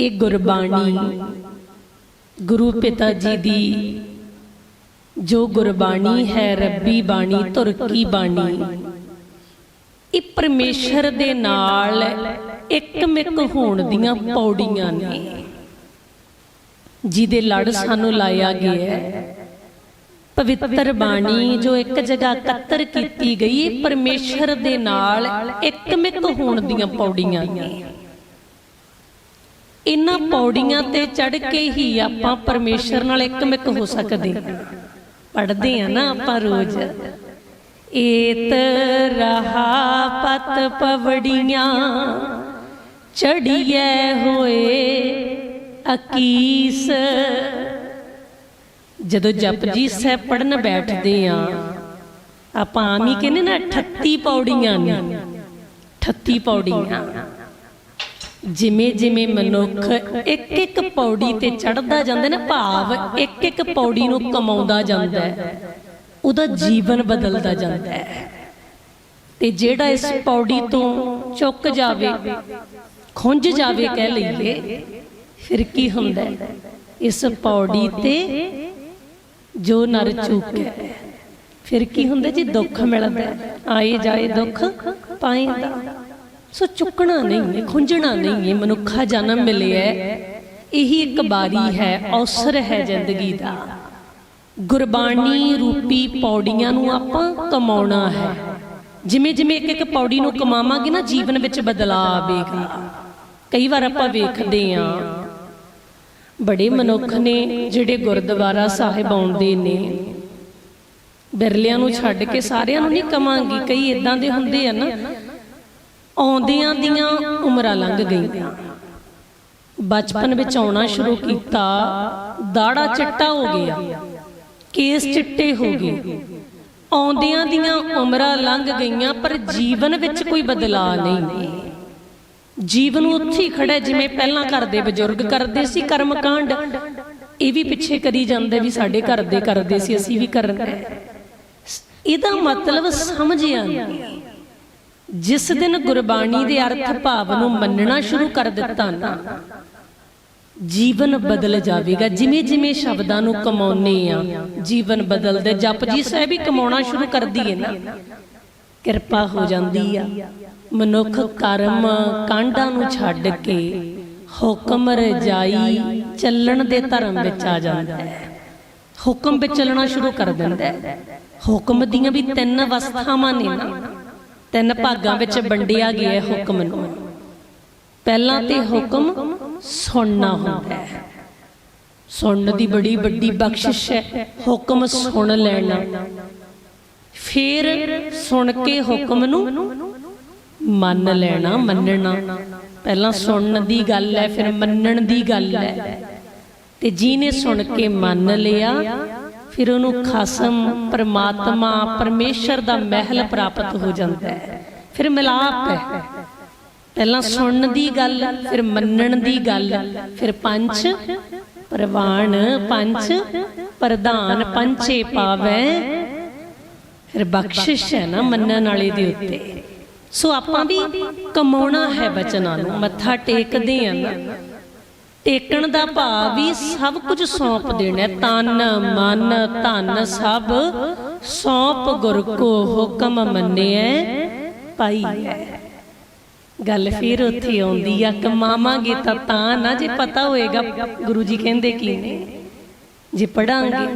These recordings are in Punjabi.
ਇਹ ਗੁਰਬਾਣੀ ਗੁਰੂ ਪਿਤਾ ਜੀ ਦੀ ਜੋ ਗੁਰਬਾਣੀ ਹੈ, ਰੱਬੀ ਬਾਣੀ ਧੁਰ ਬਾਣੀ। ਇਹ ਪਰਮੇਸ਼ਰ ਦੇ ਨਾਲ ਇੱਕਮਿਕ ਹੋਣ ਦੀਆਂ ਪੌੜੀਆਂ ਨੇ। ਜਿਹਦੇ ਲੜ ਸਾਨੂੰ ਲਾਇਆ ਗਿਆ ਹੈ। ਪਵਿੱਤਰ ਬਾਣੀ ਜੋ ਇੱਕ ਜਗ੍ਹਾ ਇਕੱਤਰ ਕੀਤੀ ਗਈ, ਇਹ ਪਰਮੇਸ਼ਰ ਦੇ ਨਾਲ ਇੱਕਮਿਕ ਹੋਣ ਦੀਆਂ ਪੌੜੀਆਂ ਨੇ। ਇਹਨਾਂ ਪੌੜੀਆਂ ਤੇ ਚੜ ਕੇ ਹੀ ਆਪਾਂ ਪਰਮੇਸ਼ਰ ਨਾਲ ਇੱਕਮਿਕ ਹੋ ਸਕਦੇ ਪੜਦੇ ਆ ਨਾ ਆਪਾਂ ਰੋਜ਼। ਏਤ ਰਹਾ ਪਤ ਪਵੜੀਆਂ ਚੜੀਏ ਹੋਏ ਅਕੀਸ। ਜਦੋਂ ਜਪਜੀ ਸਾਹਿਬ ਪੜਨ ਬੈਠਦੇ ਆ ਆਪਾਂ ਆਮੀ ਕਹਿੰਦੇ ਨਾ 38 ਪੌੜੀਆਂ ਨੇ। 38 ਪੌੜੀਆਂ। ਜਿਵੇਂ ਜਿਵੇਂ ਮਨੁੱਖ ਇੱਕ ਇੱਕ ਪੌੜੀ ਤੇ ਚੜਦਾ ਜਾਂਦਾ ਨਾ ਭਾਵ ਇੱਕ ਇੱਕ ਪੌੜੀ ਨੂੰ ਕਮਾਉਂਦਾ ਜਾਂਦਾ ਹੈ, ਉਹਦਾ ਜੀਵਨ ਬਦਲਦਾ ਜਾਂਦਾ ਹੈ। ਤੇ ਜਿਹੜਾ ਇਸ ਪੌੜੀ ਤੋਂ ਚੁੱਕ ਜਾਵੇ, ਖੁੰਝ ਜਾਵੇ ਕਹਿ ਲਈਏ, ਫਿਰ ਕੀ ਹੁੰਦਾ ਹੈ? ਇਸ ਪੌੜੀ ਤੇ ਜੋ ਨਰ ਚੁੱਕਿਆ ਫਿਰ ਕੀ ਹੁੰਦਾ ਜੀ ਦੁੱਖ ਮਿਲਦਾ ਆਏ ਜਾਏ ਦੁੱਖ ਪਾਏਗਾ ਸੋ ਚੁੱਕਣਾ ਨਹੀਂ ਹੈ ਖੁੰਝਣਾ ਨਹੀਂ ਹੈ ਮਨੁੱਖਾ ਜਨਮ ਮਿਲਿਆ ਹੈ। ਇਹੀ ਇੱਕ ਬਾਰੀ ਹੈ ਅਵਸਰ ਹੈ ਜ਼ਿੰਦਗੀ ਦਾ। ਗੁਰਬਾਣੀ ਰੂਪੀ ਪੌੜੀਆਂ ਨੂੰ ਆਪਾਂ ਕਮਾਉਣਾ ਹੈ। ਜਿਵੇਂ ਜਿਵੇਂ ਇੱਕ ਇੱਕ ਪੌੜੀ ਨੂੰ ਕਮਾਵਾਂਗੇ ਨਾ ਜੀਵਨ ਵਿੱਚ ਬਦਲਾਅ ਆਵੇਗਾ ਕਈ ਵਾਰ ਆਪਾਂ ਵੇਖਦੇ ਆਂ ਬੜੇ ਮਨੁੱਖ ਨੇ ਜਿਹੜੇ ਗੁਰਦੁਆਰਾ ਸਾਹਿਬ ਆਉਂਦੇ ਨੇ। ਬਿਰਲਿਆਂ ਨੂੰ ਛੱਡ ਕੇ ਸਾਰਿਆਂ ਨੂੰ ਨਹੀਂ ਕਮਾਂਗੀ ਕਈ ਇਦਾਂ ਦੇ ਹੁੰਦੇ ਆ ਨਾ ਆਉਂਦਿਆਂ ਦੀਆਂ ਉਮਰਾਂ ਲੰਘ ਗਈਆਂ। ਬਚਪਨ ਵਿੱਚ ਆਉਣਾ ਸ਼ੁਰੂ ਕੀਤਾ ਦਾੜਾ ਚਿੱਟਾ ਹੋ ਗਿਆ। ਕੇਸ ਚਿੱਟੇ ਹੋ ਗਏ। ਆਉਂਦਿਆਂ ਦੀਆਂ ਉਮਰਾਂ ਲੰਘ ਗਈਆਂ ਪਰ ਜੀਵਨ ਵਿੱਚ ਕੋਈ ਬਦਲਾਅ ਨਹੀਂ। ਜੀਵਨ ਉੱਥੇ ਹੀ ਖੜਾ ਜਿਵੇਂ ਪਹਿਲਾਂ ਘਰ ਦੇ ਬਜ਼ੁਰਗ ਕਰਦੇ ਸੀ ਕਰਮ ਕਾਂਡ ਇਹ ਵੀ ਪਿੱਛੇ ਕਰੀ ਜਾਂਦੇ ਵੀ ਸਾਡੇ ਘਰ ਦੇ ਕਰਦੇ ਸੀ ਅਸੀਂ ਵੀ ਕਰਨਾ ਇਹਦਾ ਮਤਲਬ ਸਮਝਿਆ ਨਹੀਂ। ਜਿਸ ਦਿਨ ਗੁਰਬਾਣੀ ਦੇ ਅਰਥ ਭਾਵ ਨੂੰ ਮੰਨਣਾ ਸ਼ੁਰੂ ਕਰ ਦਿੱਤਾ ਨਾ ਜੀਵਨ ਬਦਲ ਜਾਵੇਗਾ। ਜਿਵੇਂ ਜਿਵੇਂ ਸ਼ਬਦਾਂ ਨੂੰ ਕਮਾਉਨੇ ਆ ਜੀਵਨ ਬਦਲਦੇ ਜਪਜੀ ਸਾਹਿਬ ਹੀ ਕਮਾਉਣਾ ਸ਼ੁਰੂ ਕਰਦੀ ਹੈ ਨਾ। ਕਿਰਪਾ ਹੋ ਜਾਂਦੀ ਆ। ਮਨੁੱਖ ਕਰਮ ਕਾਂਡਾਂ ਨੂੰ ਛੱਡ ਕੇ ਹੁਕਮ ਰਜਾਈ ਚੱਲਣ ਦੇ ਧਰਮ ਵਿੱਚ ਆ ਜਾਂਦਾ ਹੈ। ਹੁਕਮ ਵਿੱਚ ਚੱਲਣਾ ਸ਼ੁਰੂ ਕਰ ਦਿੰਦਾ ਹੈ। ਹੁਕਮ ਦੀਆਂ ਵੀ ਤਿੰਨ ਅਵਸਥਾਵਾਂ ਨੇ ਨਾ। ਤਿੰਨ ਭਾਗਾਂ ਵਿੱਚ ਵੰਡਿਆ ਗਿਆ ਹੈ ਹੁਕਮ ਨੂੰ। ਪਹਿਲਾਂ ਤੇ ਹੁਕਮ ਸੁਣਨਾ ਹੁੰਦਾ ਹੈ। ਸੁਣਨ ਦੀ ਬੜੀ ਵੱਡੀ ਬਖਸ਼ਿਸ਼ ਹੈ। ਹੁਕਮ ਸੁਣ ਲੈਣਾ। ਫਿਰ ਸੁਣ ਕੇ ਹੁਕਮ ਨੂੰ ਮੰਨ ਲੈਣਾ ਮੰਨਣਾ। ਪਹਿਲਾਂ ਸੁਣਨ ਦੀ ਗੱਲ ਹੈ ਫਿਰ ਮੰਨਣ ਦੀ ਗੱਲ ਹੈ। ਤੇ ਜਿਹਨੇ ਸੁਣ ਕੇ ਮੰਨ ਲਿਆ ਫਿਰ ਉਹਨੂੰ ਖਸਮ ਪਰਮਾਤਮਾ, ਪਰਮੇਸ਼ਰ ਦਾ ਮਹਿਲ ਪ੍ਰਾਪਤ ਹੋ ਜਾਂਦਾ ਹੈ। ਫਿਰ ਮਿਲਾਪ ਹੈ। ਪਹਿਲਾਂ ਸੁਣਨ ਦੀ ਗੱਲ, ਫਿਰ ਮੰਨਣ ਦੀ ਗੱਲ, ਫਿਰ ਪੰਜ ਪ੍ਰਵਾਨ ਪੰਜ, ਪ੍ਰਧਾਨ ਪੰਚੇ ਪਾਵੈ। ਫਿਰ ਬਖਸ਼ਿਸ਼ ਹੈ ਨਾ ਮੰਨਣ ਵਾਲੇ ਦੇ ਉੱਤੇ। ਸੋ ਆਪਾਂ ਵੀ ਕਮਾਉਣਾ ਹੈ ਬਚਨਾਂ ਨੂੰ, ਮੱਥਾ ਟੇਕਦੇ ਆ ਨਾ। ਟੇਕਣ ਦਾ ਭਾਵ ਵੀ ਸਭ ਕੁਝ ਸੌਂਪ ਦੇਣਾ ਤਨ ਮਨ, ਧਨ ਸਭ ਸੌਂਪ ਗੁਰ ਕੋ ਹੁਕਮ ਮੰਨਿਐ ਪਾਈ ਹੈ। ਗੱਲ ਫਿਰ ਉੱਥੇ ਆਉਂਦੀ ਆ ਕਮਾਵਾਂਗੇ ਤਾਂ ਤਾਂ ਨਾ, ਜੇ ਪਤਾ ਹੋਏਗਾ ਗੁਰੂ ਜੀ ਕਹਿੰਦੇ ਕੀ ਨੇ। ਜੇ ਪੜਾਂਗੇ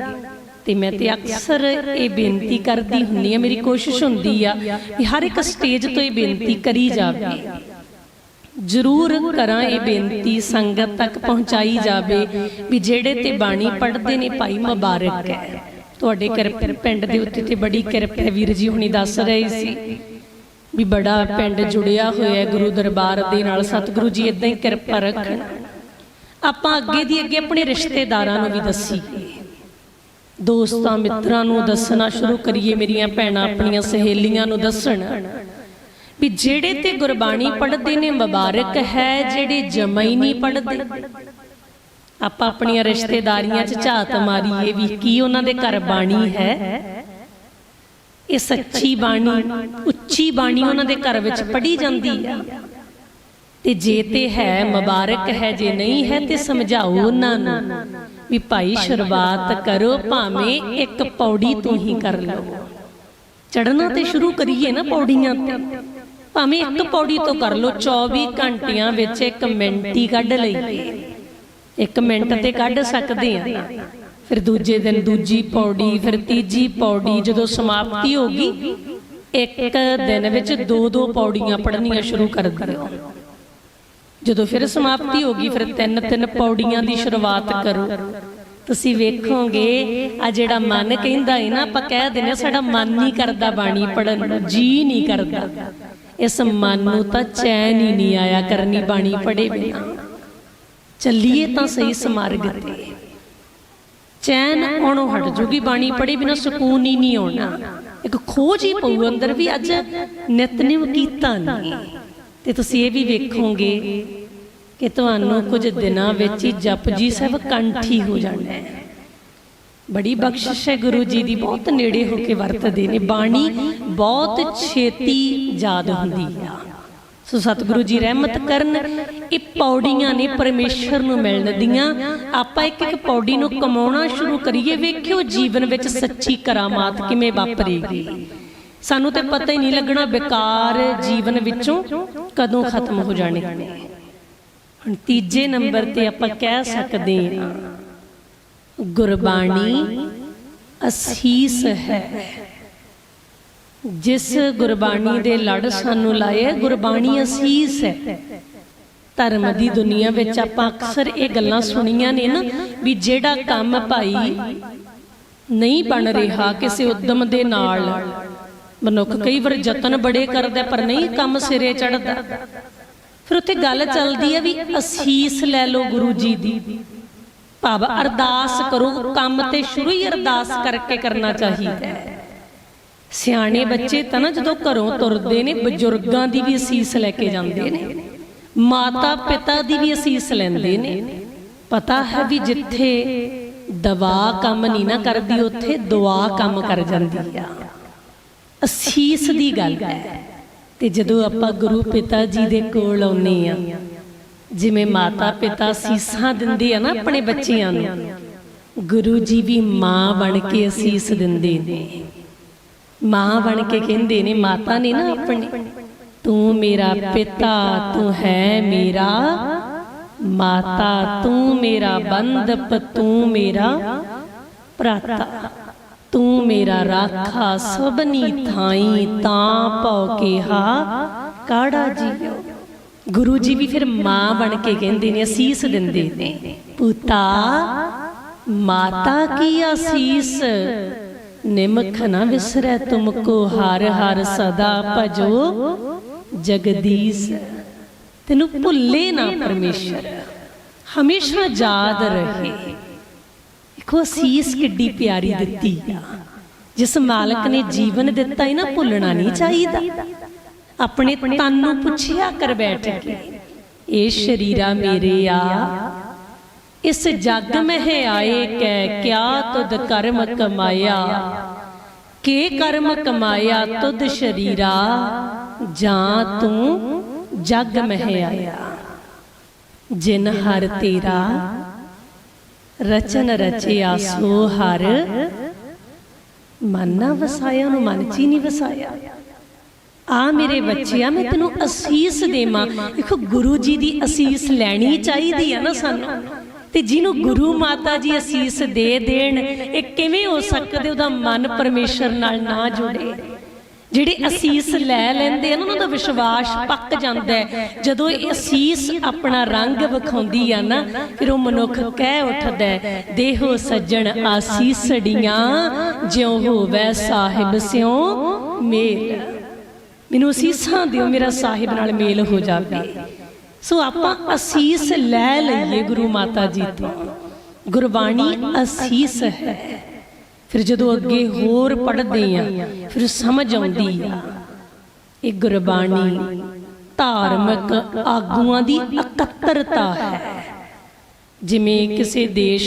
ਤੇ ਮੈਂ ਤੇ ਅਕਸਰ ਇਹ ਬੇਨਤੀ ਕਰਦੀ ਹੁੰਦੀ ਆ, ਮੇਰੀ ਕੋਸ਼ਿਸ਼ ਹੁੰਦੀ ਆ ਕਿ ਹਰ ਇੱਕ ਸਟੇਜ ਤੋਂ ਇਹ ਬੇਨਤੀ ਕਰੀ ਜਾਵੇ। ਜ਼ਰੂਰ ਕਰਾਂ ਇਹ ਬੇਨਤੀ, ਸੰਗਤ ਤੱਕ ਪਹੁੰਚਾਈ ਜਾਵੇ ਵੀ ਜਿਹੜੇ ਤੇ ਬਾਣੀ ਪੜ੍ਹਦੇ ਨੇ, ਭਾਈ ਮੁਬਾਰਕ ਹੈ। ਤੁਹਾਡੇ ਕਿਰਪਾ ਪਿੰਡ ਦੇ ਉੱਤੇ ਤੇ ਬੜੀ ਕਿਰਪਾ ਵੀਰ ਜੀ, ਹੁਣੀ ਦੱਸ ਰਹੇ ਸੀ ਵੀ ਬੜਾ ਪਿੰਡ ਜੁੜਿਆ ਹੋਇਆ ਹੈ ਗੁਰੂ ਦਰਬਾਰ ਦੇ ਨਾਲ, ਸਤਿਗੁਰੂ ਜੀ ਇਦਾਂ ਹੀ ਕਿਰਪਾ ਰੱਖਣ। ਆਪਾਂ ਅੱਗੇ ਦੀ ਅੱਗੇ ਆਪਣੇ ਰਿਸ਼ਤੇਦਾਰਾਂ ਨੂੰ ਵੀ ਦੱਸੀਏ ਦੋਸਤਾਂ ਮਿੱਤਰਾਂ ਨੂੰ ਦੱਸਣਾ ਸ਼ੁਰੂ ਕਰੀਏ, ਮੇਰੀਆਂ ਭੈਣਾਂ ਆਪਣੀਆਂ ਸਹੇਲੀਆਂ ਨੂੰ ਦੱਸਣ। ਵੀ ਜਿਹੜੇ ਤੇ ਗੁਰਬਾਣੀ ਪੜ੍ਹਦੇ ਨੇ ਮੁਬਾਰਕ ਹੈ, ਜਿਹੜੇ ਜਮਾ ਹੀ ਨਹੀਂ ਪੜ੍ਹਦੇ। ਆਪਾਂ ਆਪਣੀਆਂ ਰਿਸ਼ਤੇਦਾਰੀਆਂ 'ਚ ਝਾਤ ਮਾਰੀਏ ਵੀ ਕੀ ਉਹਨਾਂ ਦੇ ਘਰ ਬਾਣੀ ਹੈ। ਇਹ ਸੱਚੀ ਬਾਣੀ, ਉੱਚੀ ਬਾਣੀ ਉਹਨਾਂ ਦੇ ਘਰ ਵਿੱਚ ਪੜ੍ਹੀ ਜਾਂਦੀ ਆ। ਤੇ ਜੇ ਤੇ ਹੈ, ਮੁਬਾਰਕ ਹੈ, ਜੇ ਨਹੀਂ ਹੈ ਤੇ ਸਮਝਾਓ ਉਹਨਾਂ ਨੂੰ ਵੀ ਭਾਈ ਸ਼ੁਰੂਆਤ ਕਰੋ, ਭਾਵੇਂ ਇੱਕ ਪੌੜੀ ਤੂੰ ਹੀ ਕਰ ਲਓ। ਚੜਨਾ ਤੇ ਸ਼ੁਰੂ ਕਰੀਏ ਨਾ ਪੌੜੀਆਂ ਤੇ। ਭਾਵੇਂ ਇੱਕ ਪੌੜੀ ਤੋਂ ਕਰ ਲਓ 24 ਘੰਟਿਆਂ ਵਿੱਚ ਇੱਕ ਮਿੰਟ ਹੀ ਕੱਢ ਲਈ। ਇੱਕ ਮਿੰਟ ਤੇ ਕੱਢ ਸਕਦੇ ਆ। ਫਿਰ ਦੂਜੇ ਦਿਨ ਦੂਜੀ ਪੌੜੀ, ਫਿਰ ਤੀਜੀ ਪੌੜੀ ਜਦੋਂ ਸਮਾਪਤੀ ਹੋ ਇੱਕ ਦਿਨ ਵਿੱਚ ਦੋ ਦੋ ਪੌੜੀਆਂ ਪੜ੍ਹਨੀਆਂ ਸ਼ੁਰੂ ਕਰ ਦਿਓ। ਜਦੋਂ ਫਿਰ ਸਮਾਪਤੀ ਹੋ ਗਈ, ਫਿਰ ਤਿੰਨ ਤਿੰਨ ਪੌੜੀਆਂ ਦੀ ਸ਼ੁਰੂਆਤ ਕਰੋ। ਤੁਸੀਂ ਵੇਖੋਗੇ, ਆ ਜਿਹੜਾ ਮਨ ਕਹਿੰਦਾ ਹੈ ਨਾ, ਆਪਾਂ ਕਹਿ ਦਿੰਦੇ ਸਾਡਾ ਮਨ ਨਹੀਂ ਕਰਦਾ ਬਾਣੀ ਪੜਨ ਨੂੰ, ਜੀ ਨਹੀਂ ਕਰਦਾ। ਇਸ ਮਨ ਨੂੰ ਤਾਂ ਚੈਨ ਹੀ ਨਹੀਂ ਆਇਆ ਕਰਨੀ ਬਾਣੀ ਪੜੇ ਬਿਨਾ। ਚੱਲੀਏ ਤਾਂ ਸਹੀ ਸਮਾਰਗ ਤੇ। ਚੈਨ ਆਉਣੋਂ ਹਟ ਜੂਗੀ ਬਾਣੀ ਪੜੇ ਬਿਨਾ ਸਕੂਨ ਹੀ ਨਹੀਂ ਆਉਣਾ। ਇੱਕ ਖੋਜ ਹੀ ਪਊ ਅੰਦਰ ਵੀ ਅੱਜ ਨਿਤਨੇਮ ਕੀਤਾ ਨਹੀਂ ਤੇ ਤੁਸੀਂ ਇਹ ਵੀ ਵੇਖੋਗੇ ਕਿ ਤੁਹਾਨੂੰ ਕੁਝ ਦਿਨਾਂ ਵਿੱਚ ਹੀ ਜਪਜੀ ਸਾਹਿਬ ਕੰਠੀ ਹੋ ਜਾਣਾ ਹੈ। ਬੜੀ ਬਖਸ਼ਿਸ਼ ਹੈ ਗੁਰੂ ਜੀ ਦੀ ਬਹੁਤ ਨੇੜੇ ਹੋ ਕੇ ਵਰਤਦੇ ਨੇ ਬਾਣੀ ਬਹੁਤ ਛੇਤੀ ਯਾਦ ਹੁੰਦੀ ਆ। ਸੋ ਸਤਿਗੁਰੂ ਜੀ ਰਹਿਮਤ ਕਰਨ, ਇਹ ਪੌੜੀਆਂ ਨੇ ਪਰਮੇਸ਼ਰ ਨੂੰ ਮਿਲਣ ਦੀਆਂ। ਆਪਾਂ ਇੱਕ ਇੱਕ ਪੌੜੀ ਨੂੰ ਕਮਾਉਣਾ ਸ਼ੁਰੂ ਕਰੀਏ, ਵੇਖਿਓ ਜੀਵਨ ਵਿੱਚ ਸੱਚੀ ਕਰਾਮਾਤ ਕਿਵੇਂ ਵਾਪਰੇਗੀ। ਸਾਨੂੰ ਤੇ ਪਤਾ ਹੀ ਨਹੀਂ ਲੱਗਣਾ ਬੇਕਾਰ ਜੀਵਨ ਵਿੱਚੋਂ ਕਦੋਂ ਖਤਮ ਹੋ ਜਾਣੇ। ਹੁਣ ਤੀਜੇ ਨੰਬਰ ਤੇ ਆਪਾਂ ਕਹਿ ਸਕਦੇ ਹਾਂ, ਗੁਰਬਾਣੀ ਅਸੀਸ ਹੈ। ਜਿਸ ਗੁਰਬਾਣੀ ਦੇ ਲੜ ਸਾਨੂੰ ਲਾਏ, ਗੁਰਬਾਣੀ ਅਸੀਸ ਹੈ। ਧਰਮ ਦੀ ਦੁਨੀਆ ਵਿੱਚ ਆਪਾਂ ਅਕਸਰ ਇਹ ਗੱਲਾਂ ਸੁਣੀਆਂ ਨੇ ਨਾ ਵੀ ਜਿਹੜਾ ਕੰਮ ਭਾਈ ਨਹੀਂ ਬਣ ਰਿਹਾ ਕਿਸੇ ਉਦਮ ਦੇ ਨਾਲ, ਮਨੁੱਖ ਕਈ ਵਾਰ ਯਤਨ ਬੜੇ ਕਰਦਾ ਪਰ ਨਹੀਂ ਕੰਮ ਸਿਰੇ ਚੜਦਾ ਫਿਰ ਉੱਥੇ ਗੱਲ ਚੱਲਦੀ ਹੈ ਵੀ ਅਸੀਸ ਲੈ ਲਓ ਗੁਰੂ ਜੀ ਦੀ। ਭਾਵ ਅਰਦਾਸ ਕਰੋ, ਕੰਮ ਤੇ ਸ਼ੁਰੂ ਹੀ ਅਰਦਾਸ ਕਰਕੇ ਕਰਨਾ ਚਾਹੀਦਾ ਹੈ। ਸਿਆਣੇ ਬੱਚੇ ਤਾਂ ਨਾ ਜਦੋਂ ਘਰੋਂ ਤੁਰਦੇ ਨੇ ਬਜ਼ੁਰਗਾਂ ਦੀ ਵੀ ਅਸੀਸ ਲੈ ਕੇ ਜਾਂਦੇ ਨੇ। ਮਾਤਾ ਪਿਤਾ ਦੀ ਵੀ ਅਸੀਸ ਲੈਂਦੇ ਨੇ। ਪਤਾ ਹੈ ਵੀ ਜਿੱਥੇ ਦਵਾ ਕੰਮ ਨਹੀਂ ਨਾ ਕਰਦੀ ਉੱਥੇ ਦੁਆ ਕੰਮ ਕਰ ਜਾਂਦੀ ਆ। ਅਸੀਸ ਦੀ ਗੱਲ ਹੈ। ਤੇ ਜਦੋਂ ਆਪਾਂ ਗੁਰੂ ਪਿਤਾ ਜੀ ਦੇ ਕੋਲ ਆਉਨੇ ਆ ਜਿਵੇਂ ਮਾਤਾ ਪਿਤਾ ਸੀਸਾਂ ਦਿੰਦੇ ਆ ਨਾ ਆਪਣੇ ਬੱਚਿਆਂ ਨੂੰ। ਗੁਰੂ ਜੀ ਵੀ ਮਾਂ ਬਣ ਕੇ ਅਸੀਸ ਦਿੰਦੇ ਨੇ। ਮਾਂ ਬਣ ਕੇ ਕਹਿੰਦੇ ਨੇ, ਮਾਤਾ ਨੇ ਨਾ ਆਪਣੀ, ਤੂੰ ਮੇਰਾ ਪਿਤਾ, ਤੂੰ ਹੈ ਮੇਰਾ ਮਾਤਾ, ਤੂੰ ਮੇਰਾ ਬੰਦਪ ਤੂੰ ਮੇਰਾ ਭਰਾਤਾ, ਤੂੰ ਮੇਰਾ ਰਾਖਾ, ਸਭਨੀ ਥਾਈ ਤਾਂ ਭਉ ਕਿਹਾ ਕਾੜਾ ਜੀਓ। ਗੁਰੂ ਜੀ ਵੀ ਫਿਰ ਮਾਂ ਬਣ ਕੇ ਕਹਿੰਦੇ ਨੇ, ਅਸੀਸ ਦਿੰਦੇ ਨੇ, ਪੁੱਤਾ, ਮਾਤਾ ਕੀ ਅਸੀਸ? ਨਿਮਖ ਨਾ ਵਿਸਰੈ ਤੁਮਕੋ ਹਰ ਹਰ ਸਦਾ ਭਜੋ ਜਗਦੀਸ਼। ਤੈਨੂੰ ਭੁੱਲੇ ਨਾ ਪਰਮੇਸ਼ਰ, ਹਮੇਸ਼ਾ ਯਾਦ ਰਹੇ। ਦੇਖੋ, ਅਸੀਸ ਕਿੱਡੀ ਪਿਆਰੀ ਦਿੱਤੀ ਆ। ਜਿਸ ਮਾਲਕ ਨੇ ਜੀਵਨ ਦਿੱਤਾ ਹੈ ਨਾ ਭੁੱਲਣਾ ਨਹੀਂ ਚਾਹੀਦਾ। ਆਪਣੇ ਤਨ ਨੂੰ ਪੁੱਛਿਆ ਕਰ ਬੈਠ ਕੇ, ਇਹ ਸ਼ਰੀਰਾ ਮੇਰੇ ਆ ਇਸ ਜਗ ਮਹਿ ਆਏ ਕੈ, ਕਿਆ ਤੁਧ ਕਰਮ ਕਮਾਇਆ? ਕੇ ਕਰਮ ਕਮਾਇਆ ਤੁਧ ਸ਼ਰੀਰਾ? ਜਾਂ ਤੂੰ ਜਗ ਮਹਿ ਆਇਆ? ਜਿਨ ਹਰ ਤੇਰਾ ਰਚਨ ਰਚਿਆ, ਸੋ ਹਰ ਮਨ ਨਾ ਵਸਾਇਆ ਨੂੰ ਮਨ ਚ ਹੀ ਨਹੀਂ ਵਸਾਇਆ। ਆ ਮੇਰੇ ਬੱਚਿਆ, ਮੈਂ ਤੈਨੂੰ ਅਸੀਸ ਦੇਵਾਂ। ਦੇਖੋ ਗੁਰੂ ਜੀ ਦੀ ਅਸੀਸ ਲੈਣੀ ਚਾਹੀਦੀ ਆ ਨਾ ਸਾਨੂੰ। ਤੇ ਜਿਹਨੂੰ ਗੁਰੂ ਮਾਤਾ ਜੀ ਅਸੀਸ ਦੇ ਦੇਣ ਇਹ ਕਿਵੇਂ ਹੋ ਸਕਦੇ ਉਹਦਾ ਮਨ ਪਰਮੇਸ਼ਰ ਨਾਲ ਨਾ ਜੁੜੇ? ਜਿਹੜੇ ਅਸੀਸ ਲੈ ਲੈਂਦੇ ਆ ਨਾ ਉਹਨਾਂ ਦਾ ਵਿਸ਼ਵਾਸ ਪੱਕ ਜਾਂਦਾ ਹੈ। ਜਦੋਂ ਇਹ ਅਸੀਸ ਆਪਣਾ ਰੰਗ ਵਿਖਾਉਂਦੀ ਆ ਨਾ ਫਿਰ ਉਹ ਮਨੁੱਖ ਕਹਿ ਉੱਠਦਾ ਹੈ, ਦੇਹੋ ਸੱਜਣ ਆਸੀਸੜੀਆਂ ਜਿਉ ਹੋਵੇ ਸਾਹਿਬ ਸਿਉ ਮੇਲ। ਮੈਨੂੰ ਅਸੀਸਾਂ ਦਿਓ ਮੇਰਾ ਸਾਹਿਬ ਨਾਲ ਮੇਲ ਹੋ ਜਾਵੇ। ਸੋ ਆਪਾਂ ਅਸੀਸ ਲੈ ਲਈਏ ਗੁਰੂ ਮਾਤਾ ਜੀ ਤੋਂ ਗੁਰਬਾਣੀ ਅਸੀਸ ਹੈ। ਫਿਰ ਜਦੋਂ ਅੱਗੇ ਹੋਰ ਪੜ੍ਹਦੇ ਆ, ਫਿਰ ਸਮਝ ਆਉਂਦੀ ਆ। ਇਹ ਗੁਰਬਾਣੀ ਧਾਰਮਿਕ ਆਗੂਆਂ ਦੀ ਇਕੱਤਰਤਾ ਹੈ। ਜਿਵੇਂ ਕਿਸੇ ਦੇਸ਼